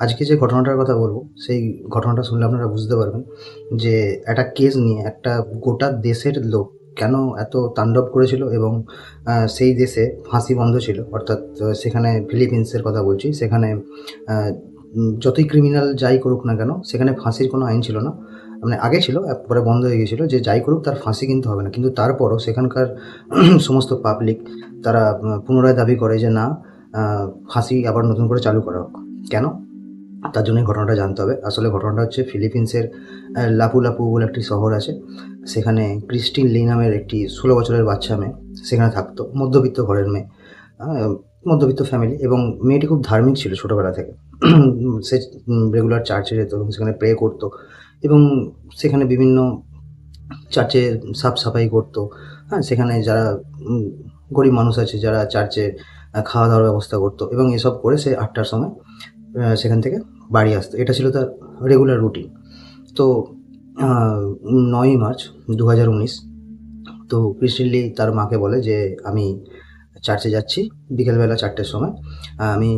আজকে যে ঘটনাটার কথা বলব, সেই ঘটনাটা শুনলে আপনারা বুঝতে পারবেন যে একটা কেস নিয়ে একটা গোটা দেশের লোক কেন এত তাণ্ডব করেছিল এবং সেই দেশে ফাঁসি বন্ধ ছিল। অর্থাৎ সেখানে ফিলিপিন্সের কথা বলছি, সেখানে যতই ক্রিমিনাল যাই করুক না কেন, সেখানে ফাঁসির কোনো আইন ছিল না। মানে আগে ছিল পরে বন্ধ হয়ে গিয়েছিল, যে যাই করুক তার ফাঁসি কিন্তু হবে না। কিন্তু তারপরও সেখানকার সমস্ত পাবলিক তারা পুনরায় দাবি করে যে না ফাঁসি আবার নতুন করে চালু করা হোক। কেন? তার জন্যই ঘটনাটা জানতে হবে। আসলে ঘটনাটা হচ্ছে ফিলিপিন্সের লাপু লাপু বলে একটি শহর আছে। সেখানে ক্রিস্টিন লি নামের একটি ষোলো বছরের বাচ্চা মেয়ে সেখানে থাকতো, মধ্যবিত্ত ঘরের মেয়ে মধ্যবিত্ত ফ্যামিলি এবং মেয়েটি খুব ধার্মিক ছিল ছোটোবেলা থেকে। সে রেগুলার চার্চে যেত এবং সেখানে প্রে করতো এবং সেখানে বিভিন্ন চার্চে সাফ সাফাই করতো। হ্যাঁ সেখানে যারা গরিব মানুষ আছে, যারা চার্চে খাওয়া দাওয়ার ব্যবস্থা করতো এবং এসব করে সে আটটার সময় সেখান থেকে বাড়ি আসতো। এটা ছিল তার রেগুলার রুটিন তো নয়ই মার্চ দু হাজার উনিশ, তো ক্রিস্টিনলি তার মাকে বলে যে, আমি চার্চে যাচ্ছি, বিকেলবেলা চারটের সময়। আমি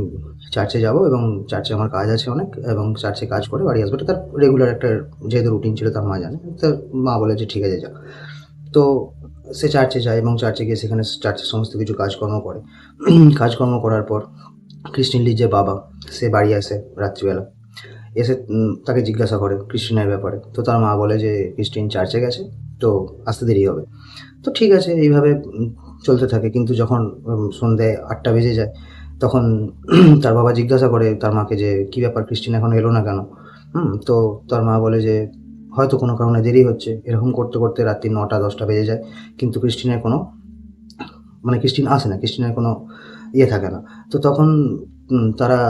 চার্চে যাব এবং চার্চে আমার কাজ আছে অনেক এবং চার্চে কাজ করে বাড়ি আসব। তার রেগুলার একটা যেহেতু রুটিন ছিল, তার মা জানে। তার মা বলে যে, ঠিক আছে, যা। তো সে চার্চে যায় এবং চার্চে গিয়ে সেখানে চার্চের সমস্ত কিছু কাজকর্ম করে। কাজকর্ম করার পর ক্রিস্টিনলির যে বাবা, সে বাড়ি আসে রাত্রিবেলা। এসে তাকে জিজ্ঞাসা করে ক্রিস্টিনের ব্যাপারে। তো তার মা বলে যে ক্রিস্টিন চার্চে গেছে, তো আসতে দেরি হবে। তো ঠিক আছে, এইভাবে চলতে থাকে। কিন্তু যখন সন্ধে আটটা বেজে যায়, তখন তার বাবা জিজ্ঞাসা করে তার মাকে যে, কী ব্যাপার ক্রিস্টিন এখন এলো না কেন? হুম, তো তার মা বলে যে, হয়তো কোনো কারণে দেরি হচ্ছে। এরকম করতে করতে রাত্রি নটা, দশটা বেজে যায়। কিন্তু ক্রিস্টিনের কোনো মানে ক্রিস্টিন আসে না ক্রিস্টিনের কোনো ইয়ে থাকে না। তো তখন তারা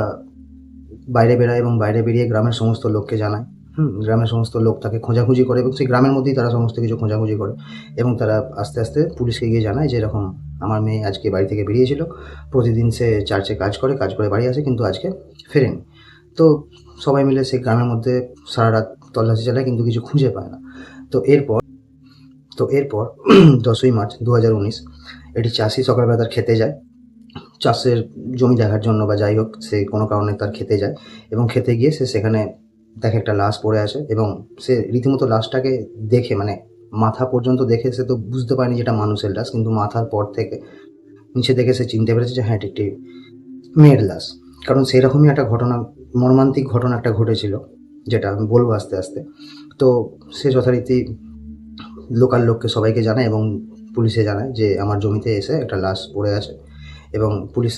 বাইরে বেরায় এবং বাইরে বেরিয়ে গ্রামের সমস্ত লোককে জানায়। হুম, গ্রামের সমস্ত লোক তাকে খোঁজাখুঁজি করে এবং সেই গ্রামের মধ্যেই তারা সমস্ত কিছু খোঁজাখুঁজি করে এবং তারা আস্তে আস্তে পুলিশকে গিয়ে জানায় যে এরকম আমার মেয়ে আজকে বাড়ি থেকে বেরিয়েছিল, প্রতিদিন সে চার্চে কাজ করে কাজ করে বাড়ি আসে কিন্তু আজকে ফেরেনি। তো সবাই মিলে সেই গ্রামের মধ্যে সারা রাত তল্লাশি চালায় কিন্তু কিছু খুঁজে পায় না। তো এরপর তো এরপর দশই মার্চ দু হাজার উনিশ এটি চাষি সকালবেলা তার খেতে যায়। চাষের জমি দেখার জন্য বা যাই হোক, সে কোনো কারণে তার খেতে যায় এবং খেতে গিয়ে সে সেখানে দেখে একটা লাশ পড়ে আছে এবং সে রীতিমতো লাশটাকে দেখে মানে মাথা পর্যন্ত দেখে সে তো বুঝতে পারেনি যেটা মানুষের লাশ, কিন্তু মাথার পর থেকে নিচে দেখে সে চিনতে পেরেছে যে হ্যাঁ এটি একটি মেয়ের লাশ। কারণ সেরকমই একটা ঘটনা, মর্মান্তিক ঘটনা একটা ঘটেছিল, যেটা আমি বলব আস্তে আস্তে। তো সে যথারীতি লোকাল লোককে সবাইকে জানায় এবং পুলিশে জানায় যে আমার জমিতে এসে একটা লাশ পড়ে আছে এবং পুলিশ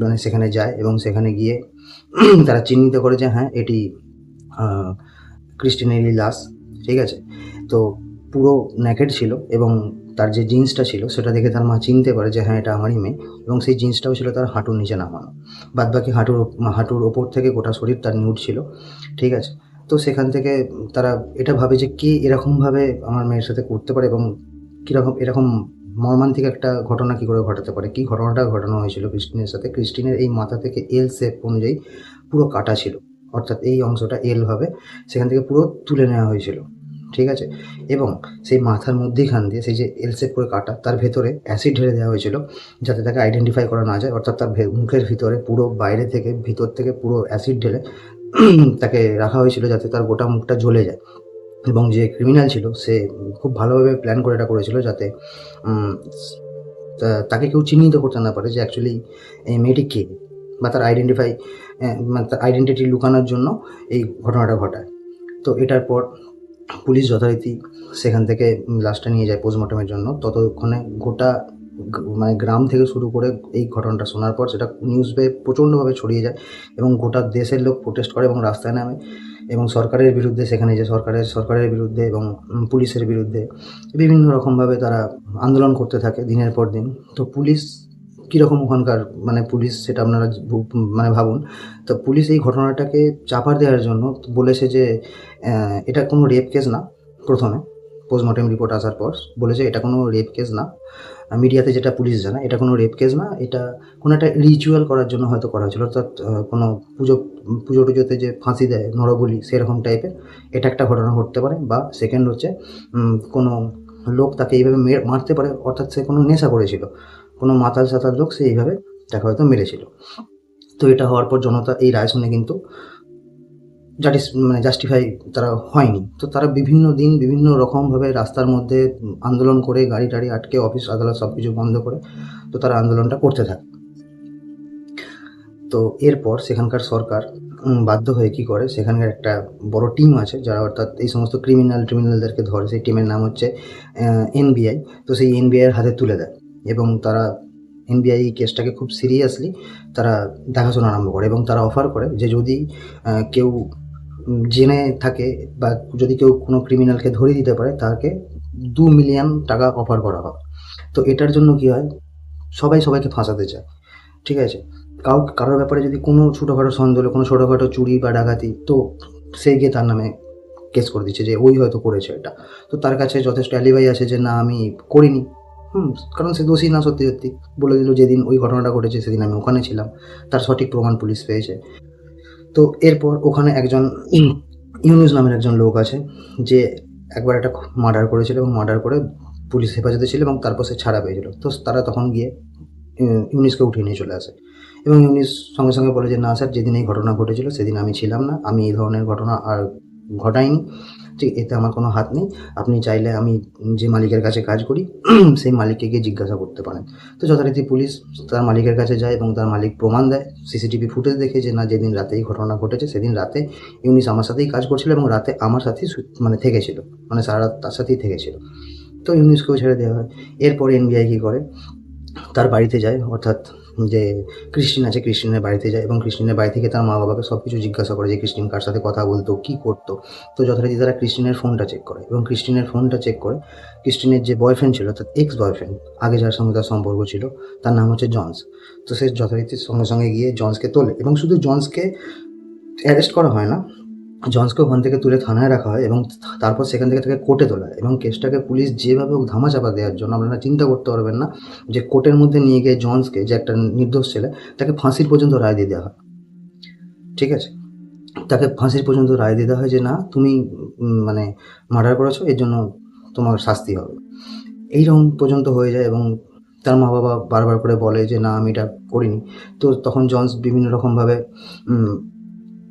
মানে সেখানে যায় এবং সেখানে গিয়ে তারা চিহ্নিত করে যে হ্যাঁ এটি ক্রিস্টিনেরই লাশ, ঠিক আছে? তো পুরো ন্যাকেড ছিল এবং তার যে জিন্সটা ছিল সেটা দেখে তার মা চিনতে পারে যে হ্যাঁ এটা আমারই মেয়ে এবং সেই জিন্সটাও ছিল তার হাঁটুর নিচে নামানো। বাদ বাকি হাঁটুর হাঁটুর ওপর থেকে গোটা শরীর তার নিউড ছিল, ঠিক আছে? তো সেখান থেকে তারা এটা ভাবে যে কে এরকমভাবে আমার মেয়ের সাথে করতে পারে এবং কীরকম, এরকম মর্মান্তিক একটা ঘটনা কী করে ঘটাতে পারে? কী ঘটনাটা ঘটানো হয়েছিল ক্রিস্টিনের সাথে? ক্রিস্টিনের এই মাথা থেকে এল শেপ অনুযায়ী পুরো কাটা ছিল। অর্থাৎ এই অংশটা এল ভাবে সেখান থেকে পুরো তুলে নেওয়া হয়েছিল। ঠিক আছে? এবং সেই মাথার মধ্যেখান দিয়ে সেই যে এল শেপ করে কাটা, তার ভেতরে অ্যাসিড ঢেলে দেওয়া হয়েছিল, যাতে তাকে আইডেন্টিফাই করা না যায়। অর্থাৎ তার মুখের ভিতরে পুরো বাইরে থেকে, ভিতর থেকে পুরো অ্যাসিড ঢেলে তাকে রাখা হয়েছিল, যাতে তার গোটা মুখটা জ্বলে যায়। এবং যে ক্রিমিনাল ছিল, সে খুব ভালোভাবে প্ল্যান করে এটা করেছিল যাতে তাকে কেউ চিহ্নিত করতে না পারে যে অ্যাকচুয়ালি এই মেয়েটি কে বা তার আইডেন্টিফাই মানে তার আইডেন্টিটি লুকানোর জন্য এই ঘটনাটা ঘটায়। তো এটার পর পুলিশ যথারীতি সেখান থেকে লাশটা নিয়ে যায় পোস্টমর্টমের জন্য। ততক্ষণে গোটা মানে গ্রাম থেকে শুরু করে এই ঘটনাটা শোনার পর সেটা নিউজ পেয়ে প্রচণ্ডভাবে ছড়িয়ে যায় এবং গোটা দেশের লোক প্রোটেস্ট করে এবং রাস্তায় নামে। এবং সরকারের বিরুদ্ধে সেখানে যে সরকারের সরকারের বিরুদ্ধে এবং পুলিশের বিরুদ্ধে বিভিন্ন রকমভাবে তারা আন্দোলন করতে থাকে দিনের পর দিন। তো পুলিশ কীরকম ওখানকার মানে পুলিশ সেটা আপনারা মানে ভাবুন। তো পুলিশ এই ঘটনাটাকে চাপার দেওয়ার জন্য বলেছে যে এটা কোনো রেপ কেস না প্রথমে। পোস্টমর্টেম রিপোর্ট আসার পর বলেছে এটা কোনো রেপ কেস না। মিডিয়াতে যেটা পুলিশ জানায়, এটা কোনো রেপ কেস না, এটা কোনো একটা রিচুয়াল করার জন্য হয়তো করা হয়েছিল। অর্থাৎ কোনো পুজো পুজো টুজোতে যে ফাঁসি দেয়, নরবলি সেরকম টাইপের এটা একটা ঘটনা ঘটতে পারে। বা সেকেন্ড হচ্ছে কোনো লোক তাকে এইভাবে মারতে পারে, অর্থাৎ সে কোনো নেশা করেছিল। কোনো মাতাল সাতাল লোক সে এইভাবে তাকে হয়তো মেরেছিল। তো এটা হওয়ার পর জনতা এই রায় শুনে কিন্তু জাটিস মানে জাস্টিফাই তারা হয়নি। তো তারা বিভিন্ন দিন বিভিন্ন রকমভাবে রাস্তার মধ্যে আন্দোলন করে, গাড়ি টাড়ি আটকে অফিস আদালত সব কিছু বন্ধ করে, তো তারা আন্দোলনটা করতে থাকে। তো এরপর সেখানকার সরকার বাধ্য হয়ে কি করে, সেখানকার একটা বড় টিম আছে যারা অর্থাৎ এই সমস্ত ক্রিমিনাল ক্রিমিনালদেরকে ধরে, সেই টিমের নাম হচ্ছে এনবিআই তো সেই এনবিআইয়ের হাতে তুলে দেয়। এবং তারা এনবিআই এই কেসটাকে খুব সিরিয়াসলি তারা দেখাশোনা আরম্ভ করে এবং তারা অফার করে যে যদি কেউ জেনে থাকে বা যদি কেউ কোনো ক্রিমিনালকে ধরে দিতে পারে, তাকে দু মিলিয়ন টাকা অফার করা হয়। তো এটার জন্য কি হয়? সবাই সবাইকে ফাঁসাতে চায়। ঠিক আছে? কাউ, কারোর ব্যাপারে যদি কোনো ছোটোখাটো সন্দেহ, কোনো ছোটোখাটো চুরি বা ডাকাতি, তো সে গিয়ে তার নামে কেস করে দিচ্ছে যে, ওই হয়তো করেছে এটা। তো তার কাছে যথেষ্ট অ্যালিবাই আছে যে, না, আমি করিনি। হুম, কারণ সে দোষী না সত্যি সত্যি। বলে দিল, যেদিন ওই ঘটনাটা ঘটেছে, সেদিন আমি ওখানে ছিলাম। তার সঠিক প্রমাণ পুলিশ পেয়েছে। তো এরপর ওখানে একজন ইউনুস নামের একজন লোক আছে যে একবার একটা মার্ডার করেছিল এবং মার্ডার করে পুলিশ হেফাজতে ছিল এবং তারপর সে ছাড়া পেয়েছিল। তো তারা তখন গিয়ে ইউ- ইউনিসকে উঠিয়ে নিয়ে চলে আসে। এবং ইউনিস সঙ্গে সঙ্গে বলে যে না স্যার যেদিন এই ঘটনা ঘটেছিল সেদিন আমি ছিলাম না। আমি এই ধরনের ঘটনা আর ঘটাইনি। ঠিক, এতে আমার কোনো হাত নেই। আপনি চাইলে আমি যে মালিকের কাছে কাজ করি, সেই মালিককে গিয়ে জিজ্ঞাসা করতে পারেন। তো যথারীতি পুলিশ তার মালিকের কাছে যায় এবং তার মালিক প্রমাণ দেয়, সিসিটিভি ফুটেজ দেখে যে না, যেদিন রাতে এই ঘটনা ঘটেছে, সেদিন রাতে ইউনিস আমার সাথেই কাজ করছিল এবং রাতে আমার সাথেই মানে থেকেছিল মানে সারা রাত তার সাথেই থেকেছিল। তো ইউনিসকেও ছেড়ে দেওয়া হয়। এরপরে এনবিআই কী করে? তার বাড়িতে যায়, অর্থাৎ যে ক্রিস্টিন আছে ক্রিস্টিনের বাড়িতে যায় এবং ক্রিস্টিনের বাড়ি থেকে তার মা বাবাকে সব কিছু জিজ্ঞাসা করে যে ক্রিস্টিন কার সাথে কথা বলতো, কী করতো? তো যথারীতি তারা ক্রিস্টিনের ফোনটা চেক করে এবং ক্রিস্টিনের ফোনটা চেক করে ক্রিস্টিনের যে বয়ফ্রেন্ড ছিল, অর্থাৎ এক্স বয়ফ্রেন্ড আগে যার সঙ্গে তার সম্পর্ক ছিল, তার নাম হচ্ছে জন্স তো সে যথারীতির সঙ্গে সঙ্গে গিয়ে জন্সকে তোলে এবং শুধু জন্সকে অ্যারেস্ট করা হয় না জনসকে ওখান থেকে তুলে থানায় রাখা হয় এবং তারপর সেখান থেকে তাকে কোর্টে তোলা হয় এবং কেসটাকে পুলিশ যেভাবে হোক ধামাচাপা দেওয়ার জন্য আপনারা চিন্তা করতে পারবেন না যে কোর্টের মধ্যে নিয়ে গিয়ে জনসকে যে একটা নির্দোষ ছেলে তাকে ফাঁসির পর্যন্ত রায় দিয়ে দেওয়া হয়। ঠিক আছে? তাকে ফাঁসির পর্যন্ত রায় দিয়ে দেওয়া হয় যে না, তুমি মানে মার্ডার করেছ, এর জন্য তোমার শাস্তি হবে। এইরকম পর্যন্ত হয়ে যায় এবং তার মা বাবা বারবার করে বলে যে না, আমি এটা করিনি। তো তখন জনস বিভিন্ন রকমভাবে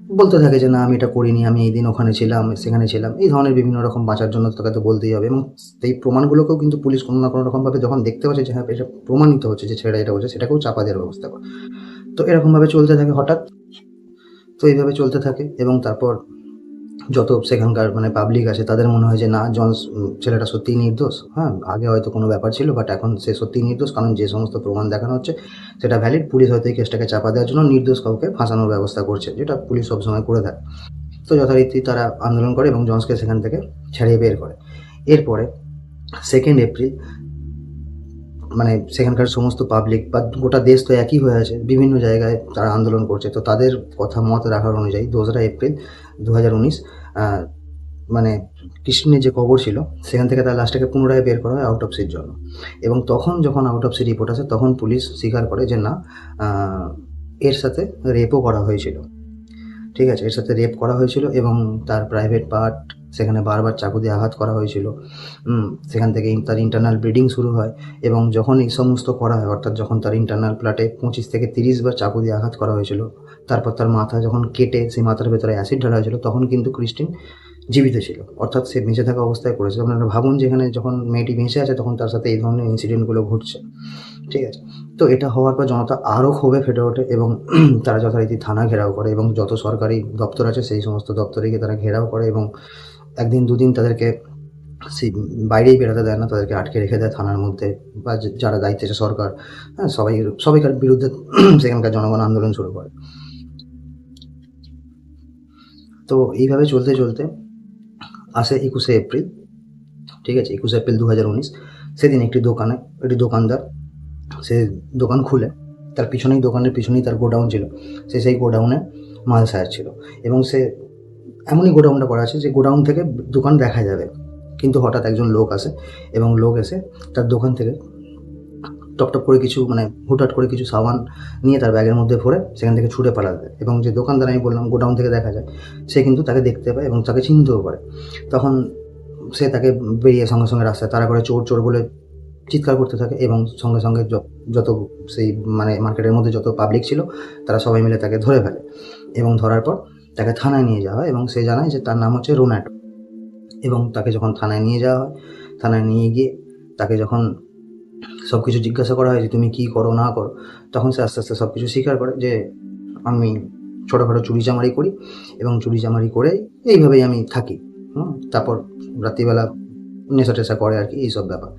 বলতে থাকে যে, না, আমি এটা করিনি, আমি এই দিন ওখানে ছিলাম, সেখানে ছিলাম। এই ধরনের বিভিন্ন রকম বাঁচার জন্য তাকে তো বলতেই হবে। এবং সেই প্রমাণগুলোকেও কিন্তু পুলিশ কোনো না কোনো রকমভাবে যখন দেখতে পাচ্ছে যে হ্যাঁ এটা প্রমাণিত হচ্ছে যে, ছেলেটা এটা হচ্ছে সেটাকেও চাপা দেওয়ার ব্যবস্থা করে। তো এরকমভাবে চলতে থাকে হঠাৎ। তো এইভাবে চলতে থাকে এবং তারপর যত সেখানকার মানে পাবলিক আছে, তাদের মনে হয় যে, না, জন ছেলেটা সত্যিই নির্দোষ। হ্যাঁ আগে হয়তো কোনো ব্যাপার ছিল বাট এখন সে সত্যিই নির্দোষ, কারণ যে সমস্ত প্রমাণ দেখানো হচ্ছে, সেটা ভ্যালিড পুলিশ হয়তো এই কেসটাকে চাপা দেওয়ার জন্য নির্দোষ কাউকে ফাঁসানোর ব্যবস্থা করছে, যেটা পুলিশ সবসময় করে থাকে তো যথারীতি তারা আন্দোলন করে এবং জন্সকে সেখান থেকে ছাড়িয়ে বের করে। এরপরে সেকেন্ড এপ্রিল মানে সেখানকার সমস্ত পাবলিক বা গোটা দেশ তো একই হয়ে আছে, বিভিন্ন জায়গায় তারা আন্দোলন করছে। তো তাদের কথা মত রাখার অনুযায়ী দোসরা এপ্রিল দু হাজার উনিশ মানে কৃষ্ণের যে কবর ছিল, সেখান থেকে তার লাশটাকে পুনরায় বের করা হয় আউট অফ সির জন্য। এবং তখন যখন আউট অফ সি রিপোর্ট আসে, তখন পুলিশ স্বীকার করে যে না এর সাথে রেপও করা হয়েছিল। ঠিক আছে, এর সাথে রেপ করা হয়েছিল এবং তার প্রাইভেট পার্ট সেখানে বারবার চাকু দিয়ে আঘাত করা হয়েছিল। সেখান থেকে তার ইন্টারনাল ব্লিডিং শুরু হয় এবং যখন এই সমস্ত করা হয়, অর্থাৎ যখন তার ইন্টারনাল প্লাটে পঁচিশ থেকে তিরিশ বার চাকু দিয়ে আঘাত করা হয়েছিল, তারপর তার মাথা যখন কেটে সেই মাথার ভেতরে অ্যাসিড ঢালা হয়েছিল, তখন কিন্তু ক্রিস্টিন জীবিত ছিল। অর্থাৎ সে বেঁচে থাকা অবস্থায় করেছে আপনারা ভাবুন যেখানে যখন মেয়েটি বেঁচে আছে তখন তার সাথে এই ধরনের ইনসিডেন্টগুলো ঘটছে। ঠিক আছে? তো এটা হওয়ার পর জনতা আরও ক্ষোভে ফেটে ওঠে এবং তারা যথারীতি থানা ঘেরাও করে এবং যত সরকারি দপ্তর আছে, সেই সমস্ত দপ্তরে গিয়ে তারা ঘেরাও করে এবং একদিন, দুদিন তাদেরকে সেই বাইরেই বেরোতে দেয় না, তাদেরকে আটকে রেখে দেয় থানার মধ্যে বা যারা দায়িত্বে আছে সরকার। হ্যাঁ সবাই, সবাইকার বিরুদ্ধে সেখানকার জনগণ আন্দোলন শুরু করে। তো এইভাবে চলতে চলতে আসে একুশে এপ্রিল, ঠিক আছে? একুশে এপ্রিল দু হাজার উনিশ। সেদিন একটি দোকানে, একটি দোকানদার, সে দোকান খুলে, তার পিছনেই, দোকানের পিছনেই তার গোডাউন ছিল। সে সেই গোডাউনে মাল সাজাচ্ছিল এবং সে এমনই গোডাউনটা করা আছে যে গোডাউন থেকে দোকান দেখা যাবে। কিন্তু হঠাৎ একজন লোক আসে এবং লোক এসে তার দোকান থেকে টপটপ করে কিছু মানে হুটহাট করে কিছু সাবান নিয়ে তার ব্যাগের মধ্যে ভরে সেখান থেকে ছুটে পালা দেয় এবং যে দোকানদার আমি বললাম গোডাউন থেকে দেখা যায়, সে কিন্তু তাকে দেখতে পায় এবং তাকে চিনতেও পারে। তখন সে তাকে বেরিয়ে সঙ্গে সঙ্গে রাস্তায় তারা করে চোর চোর বলে চিৎকার করতে থাকে এবং সঙ্গে সঙ্গে যত সেই মানে মার্কেটের মধ্যে যত পাবলিক ছিল, তারা সবাই মিলে তাকে ধরে ফেলে এবং ধরার পর তাকে থানায় নিয়ে যাওয়া হয় এবং সে জানায় যে তার নাম হচ্ছে রোনাটো এবং তাকে যখন থানায় নিয়ে যাওয়া হয়, থানায় নিয়ে গিয়ে তাকে যখন সব কিছু জিজ্ঞাসা করা হয় যে তুমি কী করো, না করো, তখন সে আস্তে আস্তে সব কিছু স্বীকার করে যে আমি ছোটোখাটো চুরি চামারি করি এবং চুরি চামারি করে এইভাবেই আমি থাকি। হুম, তারপর রাত্রিবেলা নেশা টেশা করে আর কি, এইসব ব্যাপার।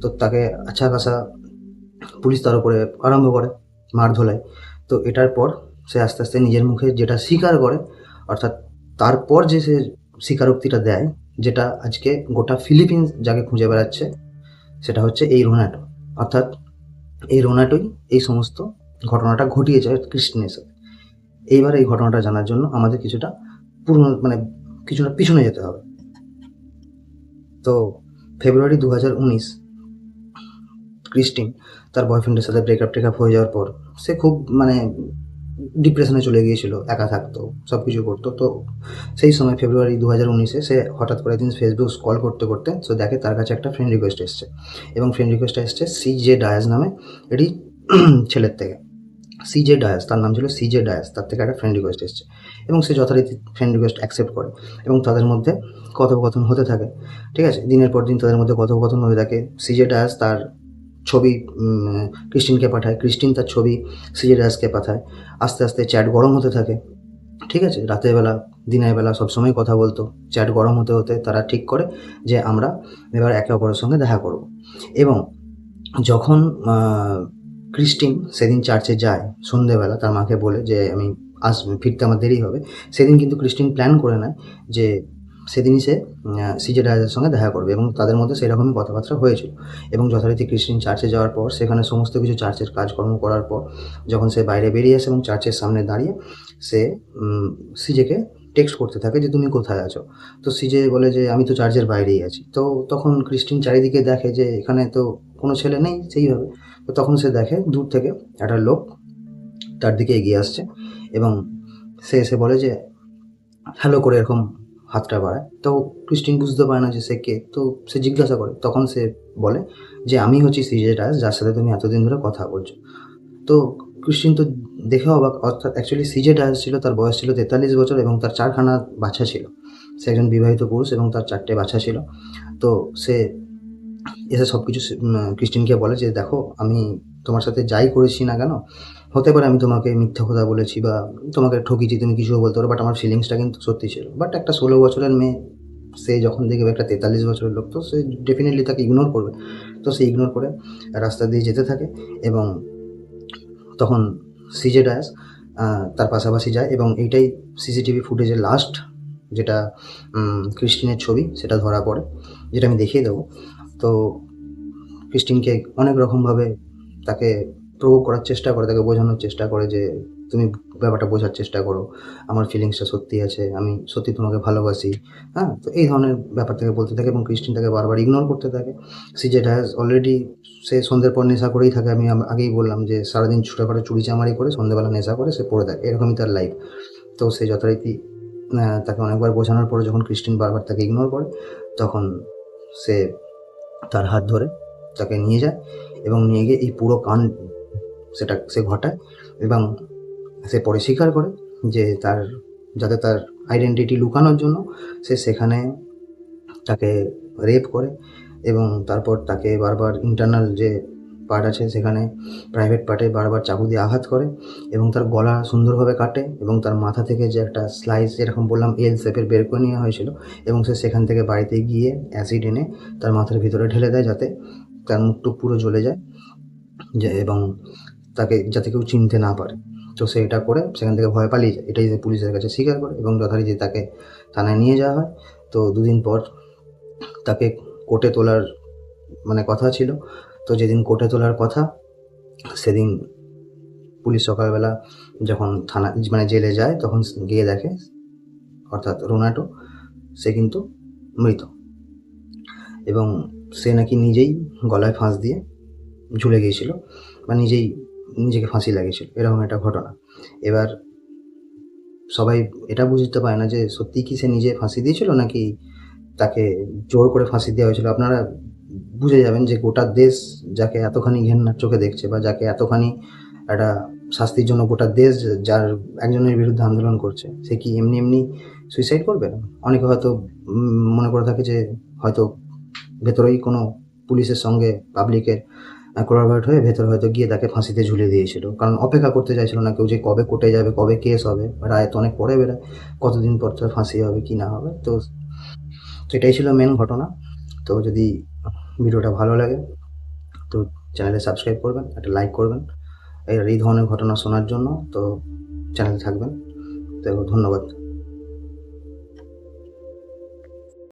তো তাকে আচ্ছা খাসা পুলিশ তার উপরে আরম্ভ করে মার ধোলায় তো এটার পর সে আস্তে আস্তে নিজের মুখে যেটা স্বীকার করে অর্থাৎ তারপর যে সে স্বীকারোক্তিটা দেয়, যেটা আজকে গোটা ফিলিপিন্স যাকে খুঁজে বেড়াচ্ছে, সেটা হচ্ছে এই রোনাটো অর্থাৎ এই রোনাটোই এই সমস্ত ঘটনাটা ঘটিয়েছে ক্রিস্টিনের সাথে। এইবার এই ঘটনাটা জানার জন্য আমাদের কিছুটা পুরনো মানে কিছুটা পিছনে যেতে হবে। তো ফেব্রুয়ারি দু হাজার উনিশ, ক্রিস্টিন তার বয়ফ্রেন্ডের সাথে ব্রেকআপ টেকআপ হয়ে যাওয়ার পর, সে খুব মানে ডিপ্রেশনে চলে গিয়েছিল, একা থাকতো সব কিছু করতো। তো সেই সময় ফেব্রুয়ারি দু হাজার উনিশে সে হঠাৎ করে একদিন ফেসবুক স্কল করতে করতে সে দেখে তার কাছে একটা ফ্রেন্ড রিকোয়েস্ট এসছে। এবং ফ্রেন্ড রিকোয়েস্ট এসছে সি জে ডায়াস নামে এটি ছেলের থেকে। সি জে ডায়াস তার নাম ছিল সি জে ডায়াস তার থেকে একটা ফ্রেন্ড রিকোয়েস্ট এসছে। এবং সে যথারীতি ফ্রেন্ড রিকোয়েস্ট অ্যাকসেপ্ট করে এবং তাদের মধ্যে কথোপকথন হতে থাকে। ঠিক আছে? দিনের পর দিন তাদের মধ্যে কথোপকথন হতে থাকে। সি জে ডায়াস তার ছবি ক্রিস্টিনকে পাঠায়। ক্রিস্টিন তার ছবি সিজে ডায়াসকে পাঠায়। আস্তে আস্তে চ্যাট গরম হতে থাকে। ঠিক আছে? রাতের বেলা, দিনের বেলা সবসময় কথা বলতো। চ্যাট গরম হতে হতে তারা ঠিক করে যে আমরা এবার একে অপরের সঙ্গে দেখা করব। এবং যখন ক্রিস্টিন সেদিন চার্চে যায়, সন্ধেবেলা তার মাকে বলে যে, আমি আস ফিরতে আমার দেরি হবে। সেদিন কিন্তু ক্রিস্টিন প্ল্যান করে নেয় যে সেদিনই সে সিজে ডায়াজের সঙ্গে দেখা করবে এবং তাদের মধ্যে সেরকমই কথাবার্তা হয়েছিল। এবং যথারীতি ক্রিস্টিন চার্চে যাওয়ার পর, সেখানে সমস্ত কিছু চার্চের কাজকর্ম করার পর, যখন সে বাইরে বেরিয়ে আসে এবং চার্চের সামনে দাঁড়িয়ে, সে সিজেকে টেক্সট করতে থাকে যে, তুমি কোথায় আছো? তো সিজে বলে যে, আমি তো চার্চের বাইরেই আছি। তো তখন ক্রিস্টিন চারিদিকে দেখে যে, এখানে তো কোনো ছেলে নেই সেইভাবে। তো তখন সে দেখে দূর থেকে একটা লোক তার দিকে এগিয়ে আসছে এবং সে এসে বলে যে, হ্যালো করে এরকম হাতটা বাড়ায়। তো ক্রিস্টিন বুঝতে পারে না যে সে কে। তো সে জিজ্ঞাসা করে, তখন সে বলে যে, আমি হচ্ছি সিজে ডাস যার সাথে তুমি এতদিন ধরে কথা বলছো। তো ক্রিস্টিন তো দেখে অবাক, অর্থাৎ অ্যাকচুয়ালি সিজে ডাস ছিল, তার বয়স ছিল তেতাল্লিশ বছর এবং তার চারখানা বাচ্চা ছিল। সে একজন বিবাহিত পুরুষ এবং তার চারটে বাচ্চা ছিল। তো সে এসে সব কিছু ক্রিস্টিনকে বলে যে, দেখো, আমি তোমার সাথে যাই করেছি না কেন হতে পারে আমি তোমাকে মিথ্যা কথা বলেছি বা তোমাকে ঠকিয়েছি, তুমি কিছুও বলতে পারো বাট আমার ফিলিংসটা কিন্তু সত্যি ছিল। বাট একটা ষোলো বছরের মেয়ে, সে যখন দেখবে একটা তেতাল্লিশ বছরের লোক, তো সে ডেফিনেটলি তাকে ইগনোর করবে। তো সে ইগনোর করে রাস্তা দিয়ে যেতে থাকে এবং তখন সিজে ডায়াস তার পাশাপাশি যায় এবং এইটাই সিসিটিভি ফুটেজের লাস্ট যেটা ক্রিস্টিনের ছবি, সেটা ধরা পড়ে, যেটা আমি দেখিয়ে দেবো। তো ক্রিস্টিনকে অনেক রকমভাবে তাকে প্রভোগ করার চেষ্টা করে, তাকে বোঝানোর চেষ্টা করে যে তুমি ব্যাপারটা বোঝার চেষ্টা করো, আমার ফিলিংসটা সত্যি আছে, আমি সত্যি তোমাকে ভালোবাসি। হ্যাঁ তো এই ধরনের ব্যাপার থেকে বলতে থাকে এবং ক্রিস্টিন তাকে বারবার ইগনোর করতে থাকে। সিজেট হ্যাজ অলরেডি সে সন্ধ্যের পর নেশা করেই থাকে, আমি আগেই বললাম যে সারাদিন ছোটোখাটো চুরি চামারি করে, সন্ধ্যেবেলা নেশা করে, সে পড়ে থাকে, এরকমই তার লাইফ তো সে যথারীতি তাকে অনেকবার বোঝানোর পরে যখন ক্রিস্টিন বারবার তাকে ইগনোর করে, তখন সে তার হাত ধরে তাকে নিয়ে যায় এবং নিয়ে গিয়ে এই পুরো কান সেটা সে ঘটায় এবং সে পরে স্বীকার করে যে তার, যাতে তার আইডেন্টিটি লুকানোর জন্য সে সেখানে তাকে রেপ করে এবং তারপর তাকে বারবার ইন্টারনাল যে পার্ট আছে সেখানে প্রাইভেট পার্টে বারবার চাকু দিয়ে আঘাত করে এবং তার গলা সুন্দরভাবে কাটে এবং তার মাথা থেকে যে একটা স্লাইস যেরকম বললাম এল শেপের বের করে নেওয়া হয়েছিল এবং সে সেখান থেকে বাড়িতে গিয়ে অ্যাসিড এনে তার মাথার ভিতরে ঢেলে দেয় যাতে তার মুখটুক পুরো জ্বলে যায়। যে এবং তাকে যাতে কেউ চিনতে না পারে। তো সে এটা করে, সেখান থেকে ভয় পালিয়ে যায়। এটাই পুলিশের কাছে স্বীকার করে এবং যথারীতি তাকে থানায় নিয়ে যাওয়া হয়। তো দুদিন পর তাকে কোর্টে তোলার মানে কথা ছিল। তো যেদিন কোর্টে তোলার কথা, সেদিন পুলিশ সকালবেলা যখন থানা মানে জেলে যায়, তখন গিয়ে দেখে, অর্থাৎ রোনাটো, সে কিন্তু মৃত। এবং সে নাকি নিজেই গলায় ফাঁস দিয়ে ঝুলে গিয়েছিল। বা নিজেই নিজেকে ফাঁসি লাগিয়েছিল, এরকম একটা ঘটনা। এবার সবাই এটা বুঝতে পারে না যে সত্যি কি সে নিজে ফাঁসি দিয়েছিল নাকি তাকে জোর করে ফাঁসি দেওয়া হয়েছিল। আপনারা বুঝে যাবেন যে গোটা দেশ যাকে এতখানি ঘেন্নার চোখে দেখছে বা যাকে এতখানি একটা শাস্তির জন্য গোটা দেশ যার একজনের বিরুদ্ধে আন্দোলন করছে, সে কি এমনি এমনি সুইসাইড করবে? অনেকে হয়তো মনে করে থাকে যে হয়তো ভেতরেই কোনো পুলিশের সঙ্গে পাবলিকের কোলাবরেট হয়ে ভেতরে হয়তো গিয়ে তাকে ফাঁসিতে ঝুলিয়ে দিয়েছিল। কারণ অপেক্ষা করতে চাইছিল না কেউ যে কবে কোর্টে যাবে, কবে কেস হবে। রায় তো অনেক পরে বেরোয়, কতদিন পর তার ফাঁসি হবে, কি না হবে। তো সেটাই ছিল মেন ঘটনা। তো যদি ভিডিওটা ভালো লাগে, তো চ্যানেলে সাবস্ক্রাইব করবেন, একটা লাইক করবেন। এই ধরনের ঘটনা শোনার জন্য। তো চ্যানেলে থাকবেন। তো ধন্যবাদ।